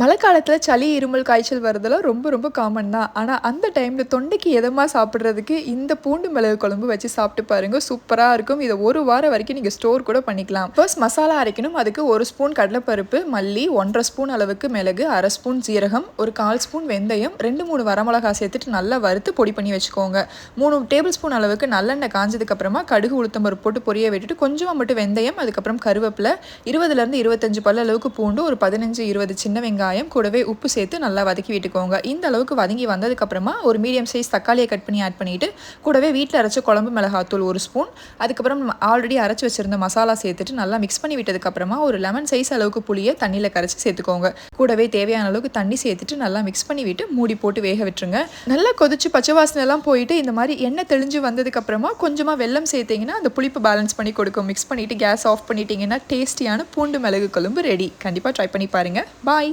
மழை காலத்தில் சளி இருமல் காய்ச்சல் வரதெல்லாம் ரொம்ப ரொம்ப காமன் தான். ஆனால் அந்த டைமில் தொண்டைக்கு எதமாக சாப்பிட்றதுக்கு இந்த பூண்டு மிளகு குழம்பு வச்சு சாப்பிட்டு பாருங்கள் சூப்பராக இருக்கும். இதை ஒரு வாரம் வரைக்கும் நீங்கள் ஸ்டோர் கூட பண்ணிக்கலாம். ஃபர்ஸ்ட் மசாலா அரைக்கணும். அதுக்கு ஒரு ஸ்பூன் கடலைப்பருப்பு மல்லி ஒன்றரை ஸ்பூன் அளவுக்கு மிளகு அரை ஸ்பூன் ஜீரகம் ஒரு கால் ஸ்பூன் வெந்தயம் ரெண்டு மூணு வரமிளகா சேர்த்துட்டு நல்லா வறுத்து பொடி பண்ணி வச்சுக்கோங்க. மூணு டேபிள் ஸ்பூன் அளவுக்கு நல்லெண்ணெய் காஞ்சதுக்கப்புறமா கடுகு உளுத்தம்பருப்பு போட்டு பொரிய விட்டுட்டு கொஞ்சமாக மட்டும் வெந்தயம் அதுக்கப்புறம் கருவேப்பிலை இருபதுலேருந்து இருபத்தஞ்சு பல்ல அளவுக்கு பூண்டு ஒரு பதினஞ்சு இருபது சின்ன வெங்காயம் கூடவே உப்பு சேர்த்து நல்லா வதக்கி விட்டுக்கோங்க. இந்த அளவுக்கு வதங்கி வந்ததுக்கப்புறமா ஒரு மீடியம் சைஸ் தக்காளியை கட் பண்ணி ஆட் பண்ணிவிட்டு கூடவே வீட்டில் அரைச்ச குழம்பு மிளகாத்தூள் ஒரு ஸ்பூன் அதுக்கப்புறம் ஆல்ரெடி அரைச்சி வச்சிருந்த மசாலா சேர்த்துட்டு நல்லா மிக்ஸ் பண்ணி விட்டதுக்கப்புறமா ஒரு லெமன் சைஸ் அளவுக்கு புளியை தண்ணியில் கரைச்சி சேர்த்துக்கோங்க. கூடவே தேவையான அளவுக்கு தண்ணி சேர்த்துட்டு நல்லா மிக்ஸ் பண்ணி விட்டு மூடி போட்டு வேக விட்டுருங்க. நல்லா கொதிச்சு பச்சை வாசனைலாம் போயிட்டு இந்த மாதிரி எண்ணெய் தெளிஞ்சு வந்ததுக்கப்புறமா கொஞ்சமாக வெல்லம் சேர்த்தீங்கன்னா அந்த புளிப்பு பேலன்ஸ் பண்ணி கொடுக்கும். மிக்ஸ் பண்ணிவிட்டு கேஸ் ஆஃப் பண்ணிட்டீங்கன்னா டேஸ்டியான பூண்டு மிளகு கொழும்பு ரெடி கண்டிப்பாக ட்ரை பண்ணி பாருங்கள் பாய்